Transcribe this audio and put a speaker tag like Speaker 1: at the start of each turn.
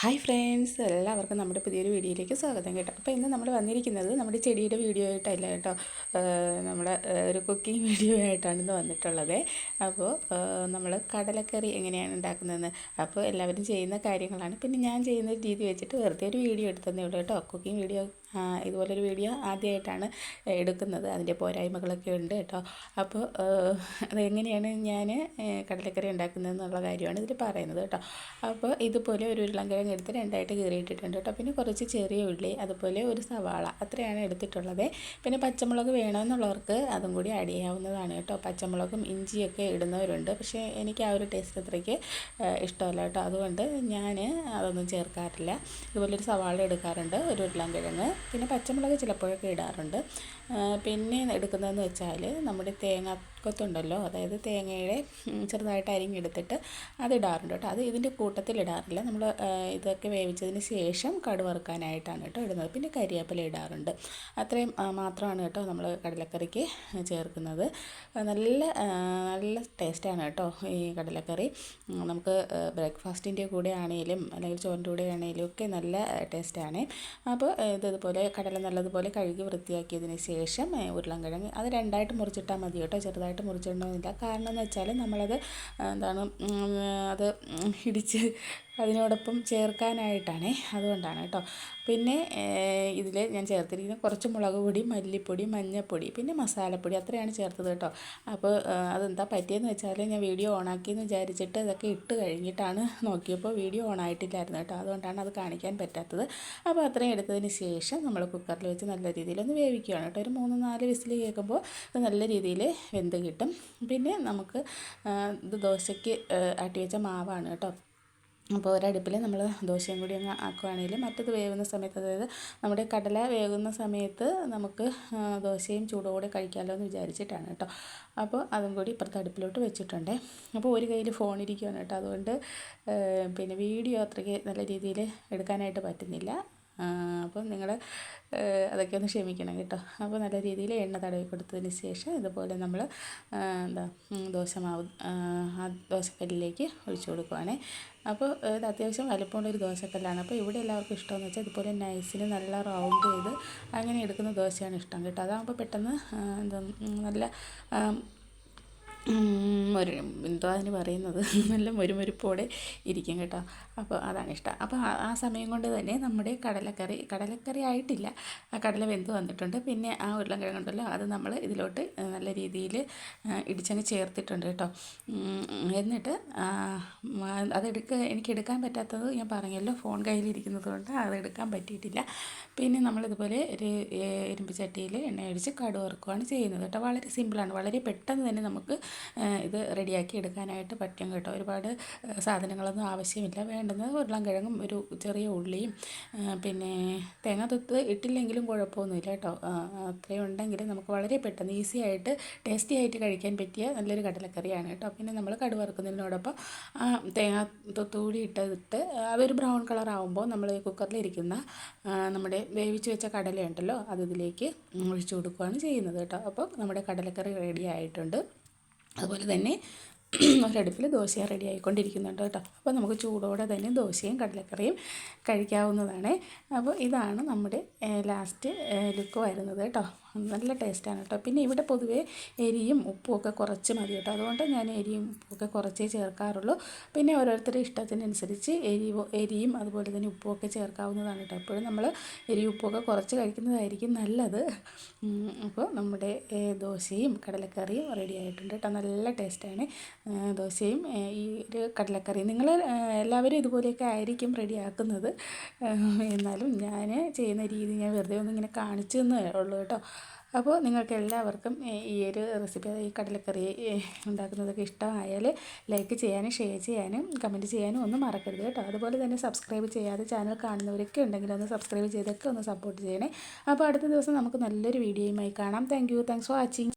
Speaker 1: Hi friends എല്ലാവർക്കും നമ്മുടെ പുതിയൊരു വീഡിയോയിലേക്ക് സ്വാഗതം കേട്ടോ. അപ്പോൾ ഇന്ന് നമ്മൾ വന്നിരിക്കുന്നത് നമ്മുടെ ചെടിയുടെ വീഡിയോ ആയിട്ടല്ല കേട്ടോ. നമ്മുടെ ഒരു കുക്കിംഗ് വീഡിയോ ആയിട്ടാണ് ഇന്ന് വന്നിട്ടുള്ളത്. അപ്പോൾ നമ്മൾ കടലക്കറി എങ്ങനെയാണ് ഉണ്ടാക്കുന്നതെന്ന്. അപ്പോൾ എല്ലാവരും ചെയ്യുന്ന കാര്യങ്ങളാണ്. പിന്നെ ഞാൻ ചെയ്യുന്ന രീതി വെച്ചിട്ട് വെറുതെ ഒരു വീഡിയോ എടുത്തതേ ഉള്ളൂ കേട്ടോ. കുക്കിംഗ് വീഡിയോ ഇതുപോലൊരു വീഡിയോ ആദ്യമായിട്ടാണ് എടുക്കുന്നത്. അതിന്റെ പോരായ്മകളൊക്കെ ഉണ്ട് കേട്ടോ. അപ്പോൾ അതെങ്ങനെയാണ് ഞാൻ കടലക്കറി ഉണ്ടാക്കുന്നത് എന്നുള്ള കാര്യമാണ് ഇതിൽ പറയുന്നത് കേട്ടോ. അപ്പോൾ ഇതുപോലെ ഒരു ഉരുളൻകിഴങ്ങ് എടുത്ത് രണ്ടായിട്ട് കീറിയിട്ടിട്ടുണ്ട് കേട്ടോ. പിന്നെ കുറച്ച് ചെറിയ ഉള്ളി അതുപോലെ ഒരു സവാള അത്രയാണ് എടുത്തിട്ടുള്ളത്. പിന്നെ പച്ചമുളക് വേണമെന്നുള്ളവർക്ക് അതും കൂടി ആഡ് ചെയ്യാവുന്നതാണ് കേട്ടോ. പച്ചമുളകും ഇഞ്ചിയൊക്കെ ഇടുന്നവരുണ്ട്. പക്ഷേ എനിക്ക് ആ ഒരു ടേസ്റ്റ് അത്രയ്ക്ക് ഇഷ്ടമല്ല കേട്ടോ. അതുകൊണ്ട് ഞാൻ അതൊന്നും ചേർക്കാറില്ല. ഇതുപോലൊരു സവാള എടുക്കാറുണ്ട് ഒരു ഉരുളൻകിഴങ്ങ്. പിന്നെ പച്ചമുളക് ചിലപ്പോഴൊക്കെ ഇടാറുണ്ട്. പിന്നെ എടുക്കുന്നതെന്ന് വെച്ചാൽ നമ്മുടെ തേങ്ങ കൊത്തുണ്ടല്ലോ. അതായത് തേങ്ങയുടെ ചെറുതായിട്ട് അരിഞ്ഞെടുത്തിട്ട് അത് ഇടാറുണ്ട് കേട്ടോ. അത് ഇതിന്റെ കൂട്ടത്തിൽ ഇടാറില്ല. നമ്മൾ ഇതൊക്കെ വേവിച്ചതിന് ശേഷം കടുവറുക്കാനായിട്ടാണ് കേട്ടോ ഇടുന്നത്. പിന്നെ കരിവേപ്പില ഇടാറുണ്ട്. അത്രയും മാത്രമാണ് കേട്ടോ നമ്മൾ കടലക്കറിക്ക് ചേർക്കുന്നത്. നല്ല നല്ല ടേസ്റ്റാണ് കേട്ടോ ഈ കടലക്കറി. നമുക്ക് ബ്രേക്ക്ഫാസ്റ്റിന്റെ കൂടെ ആണെങ്കിലും അല്ലെങ്കിൽ ചോറിന്റെ കൂടെ ആണെങ്കിലും ഒക്കെ നല്ല ടേസ്റ്റാണ്. അപ്പോൾ ഇതുപോലെ കടല നല്ലതുപോലെ കഴുകി വൃത്തിയാക്കിയതിന് ശേഷം ഉരുളൻകിഴങ്ങ് അത് രണ്ടായിട്ട് മുറിച്ചിട്ടാൽ മതി കേട്ടോ ചെറുതായിട്ട് ചെറുതായിട്ട് മുറിച്ചിടണമെന്നില്ല. കാരണം എന്ന് വെച്ചാൽ നമ്മളത് എന്താണ് അത് ഇടിച്ച് അതിനോടൊപ്പം ചേർക്കാനായിട്ടാണേ. അതുകൊണ്ടാണ് കേട്ടോ. പിന്നെ ഇതിൽ ഞാൻ ചേർത്തിരിക്കുന്ന കുറച്ച് മുളക് പൊടി മല്ലിപ്പൊടി മഞ്ഞൾപ്പൊടി പിന്നെ മസാലപ്പൊടി അത്രയാണ് ചേർത്തത് കേട്ടോ. അപ്പോൾ അതെന്താ പറ്റിയെന്ന് വെച്ചാൽ ഞാൻ വീഡിയോ ഓണാക്കിയെന്ന് വിചാരിച്ചിട്ട് ഇതൊക്കെ ഇട്ട് കഴിഞ്ഞിട്ടാണ് നോക്കിയപ്പോൾ വീഡിയോ ഓൺ ആയിട്ടില്ലായിരുന്നു കേട്ടോ. അതുകൊണ്ടാണ് അത് കാണിക്കാൻ പറ്റാത്തത്. അപ്പോൾ അത്രയും എടുത്തതിന് ശേഷം നമ്മൾ കുക്കറിൽ വെച്ച് നല്ല രീതിയിൽ ഒന്ന് വേവിക്കുകയാണ് കേട്ടോ. ഒരു മൂന്ന് നാല് വിസിൽ കേൾക്കുമ്പോൾ നല്ല രീതിയിൽ വെന്ത് കിട്ടും. പിന്നെ നമുക്ക് ഇത് ദോശയ്ക്ക് ആട്ടി വെച്ച മാവാണ് കേട്ടോ. അപ്പോൾ ഒരടുപ്പിൽ നമ്മൾ ദോശയും കൂടി അങ്ങ് ആക്കുകയാണെങ്കിൽ മറ്റത് വേവുന്ന സമയത്ത് അതായത് നമ്മുടെ കടല വേകുന്ന സമയത്ത് നമുക്ക് ദോശയും ചൂടോടെ കഴിക്കാമല്ലോ എന്ന് വിചാരിച്ചിട്ടാണ് കേട്ടോ. അപ്പോൾ അതും കൂടി ഇപ്പുറത്തെ അടുപ്പിലോട്ട് വെച്ചിട്ടുണ്ട്. അപ്പോൾ ഒരു കയ്യിൽ ഫോൺ ഇരിക്കുവാണ് കേട്ടോ. അതുകൊണ്ട് പിന്നെ വീഡിയോ അത്രയ്ക്ക് നല്ല രീതിയിൽ എടുക്കാനായിട്ട് പറ്റുന്നില്ല. അപ്പം നിങ്ങൾ അതൊക്കെ ഒന്ന് ക്ഷമിക്കണം കേട്ടോ. അപ്പോൾ നല്ല രീതിയിൽ എണ്ണ തടവി കൊടുത്തതിന് ശേഷം ഇതുപോലെ നമ്മൾ എന്താ ദോശമാവ് ആ ദോശക്കല്ലിലേക്ക് ഒഴിച്ചു കൊടുക്കുവാണേ. അപ്പോൾ ഇത് അത്യാവശ്യം വലിപ്പമുള്ളൊരു ദോശക്കല്ലാണ്. അപ്പോൾ ഇവിടെ എല്ലാവർക്കും ഇഷ്ടമെന്ന് വെച്ചാൽ ഇതുപോലെ നൈസിന് നല്ല റൗണ്ട് ചെയ്ത് അങ്ങനെ എടുക്കുന്ന ദോശയാണ് ഇഷ്ടം കേട്ടോ. അതാകുമ്പോൾ പെട്ടെന്ന് എന്താ നല്ല എന്തോ അതിന് പറയുന്നത്. നല്ല മുരുമുരുപ്പോടെ ഇരിക്കും കേട്ടോ. അപ്പോൾ അതാണ് ഇഷ്ടം. അപ്പോൾ ആ സമയം കൊണ്ട് തന്നെ നമ്മുടെ കടലക്കറി കടലക്കറി ആയിട്ടില്ല. ആ കടല വെന്ത് വന്നിട്ടുണ്ട്. പിന്നെ ആ ഉരുളക്കിഴങ്ങുണ്ടല്ലോ അത് നമ്മൾ ഇതിലോട്ട് നല്ല രീതിയിൽ ഇടിച്ചങ്ങ് ചേർത്തിട്ടുണ്ട് കേട്ടോ. എന്നിട്ട് അതെടുക്ക എനിക്ക് എടുക്കാൻ പറ്റാത്തത് ഞാൻ പറഞ്ഞല്ലോ ഫോൺ കയ്യിലിരിക്കുന്നത് കൊണ്ട് അതെടുക്കാൻ പറ്റിയിട്ടില്ല. പിന്നെ നമ്മളിതുപോലെ ഒരു ഇരുമ്പ് ചട്ടിയിൽ എണ്ണ ഒഴിച്ച് കടുവറുക്കുകയാണ് ചെയ്യുന്നത് കേട്ടോ. വളരെ സിമ്പിളാണ്. വളരെ പെട്ടെന്ന് തന്നെ നമുക്ക് ഇത് റെഡിയാക്കി എടുക്കാനായിട്ട് പറ്റും കേട്ടോ. ഒരുപാട് സാധനങ്ങളൊന്നും ആവശ്യമില്ല. വേണ്ടുന്നത് ഉരുളൻകിഴങ്ങും ഒരു ചെറിയ ഉള്ളിയും പിന്നെ തേങ്ങ തൊത്ത് ഇട്ടില്ലെങ്കിലും കുഴപ്പമൊന്നുമില്ല കേട്ടോ. അത്രയും ഉണ്ടെങ്കിൽ നമുക്ക് വളരെ പെട്ടെന്ന് ഈസി ആയിട്ട് ടേസ്റ്റി ആയിട്ട് കഴിക്കാൻ പറ്റിയ നല്ലൊരു കടലക്കറിയാണ് കേട്ടോ. പിന്നെ നമ്മൾ കടുവറുക്കുന്നതിനോടൊപ്പം തേങ്ങ തൊത്തുകൂടി ഇട്ടിട്ട് അതൊരു ബ്രൗൺ കളർ ആവുമ്പോൾ നമ്മൾ കുക്കറിലിരിക്കുന്ന നമ്മുടെ വേവിച്ച് വെച്ച കടലയുണ്ടല്ലോ അത് ഇതിലേക്ക് ഒഴിച്ചു കൊടുക്കുകയാണ് ചെയ്യുന്നത് കേട്ടോ. അപ്പോൾ നമ്മുടെ കടലക്കറി റെഡി ആയിട്ടുണ്ട്. അതുപോലെ തന്നെ ഒരടുപ്പിൽ ദോശയും റെഡി ആയിക്കൊണ്ടിരിക്കുന്നുണ്ട് കേട്ടോ. അപ്പോൾ നമുക്ക് ചൂടോടെ തന്നെ ദോശയും കടലക്കറിയും കഴിക്കാവുന്നതാണ്. അപ്പോൾ ഇതാണ് നമ്മുടെ ലാസ്റ്റ് ലുക്ക് വരുന്നത് കേട്ടോ. നല്ല ടേസ്റ്റാണ് കേട്ടോ. പിന്നെ ഇവിടെ പൊതുവേ എരിയും ഉപ്പും ഒക്കെ കുറച്ച് മതി കേട്ടോ. അതുകൊണ്ട് ഞാൻ എരിയും ഉപ്പൊക്കെ കുറച്ചേ ചേർക്കാറുള്ളൂ. പിന്നെ ഓരോരുത്തരുടെ ഇഷ്ടത്തിനനുസരിച്ച് എരിവോ എരിയും അതുപോലെ തന്നെ ഉപ്പും ഒക്കെ ചേർക്കാവുന്നതാണ് കേട്ടോ. എപ്പോഴും നമ്മൾ എരി ഉപ്പൊക്കെ കുറച്ച് കഴിക്കുന്നതായിരിക്കും നല്ലത്. അപ്പോൾ നമ്മുടെ ദോശയും കടലക്കറിയും റെഡി ആയിട്ടുണ്ട് കേട്ടോ. നല്ല ടേസ്റ്റാണ്. ദോശയും ഈ ഒരു കടലക്കറിയും. നിങ്ങൾ എല്ലാവരും ഇതുപോലെയൊക്കെ ആയിരിക്കും റെഡിയാക്കുന്നത് എന്നാലും ഞാൻ ചെയ്യുന്ന രീതി ഞാൻ വെറുതെ ഒന്നിങ്ങനെ കാണിച്ചു തന്നേ ഉള്ളൂ കേട്ടോ. അപ്പോൾ നിങ്ങൾക്ക് എല്ലാവർക്കും ഈ ഒരു റെസിപ്പി ഈ കടലക്കറി ഉണ്ടാക്കുന്നതൊക്കെ ഇഷ്ടമായാൽ ലൈക്ക് ചെയ്യാനും ഷെയർ ചെയ്യാനും കമന്റ് ചെയ്യാനും ഒന്നും മറക്കരുത് കേട്ടോ. അതുപോലെ തന്നെ സബ്സ്ക്രൈബ് ചെയ്യാതെ ചാനൽ കാണുന്നവരൊക്കെ ഉണ്ടെങ്കിൽ ഒന്ന് സബ്സ്ക്രൈബ് ചെയ്തൊക്കെ ഒന്ന് സപ്പോർട്ട് ചെയ്യണേ. അപ്പോൾ അടുത്ത ദിവസം നമുക്ക് നല്ലൊരു വീഡിയോയുമായി കാണാം. Thank you thanks for watching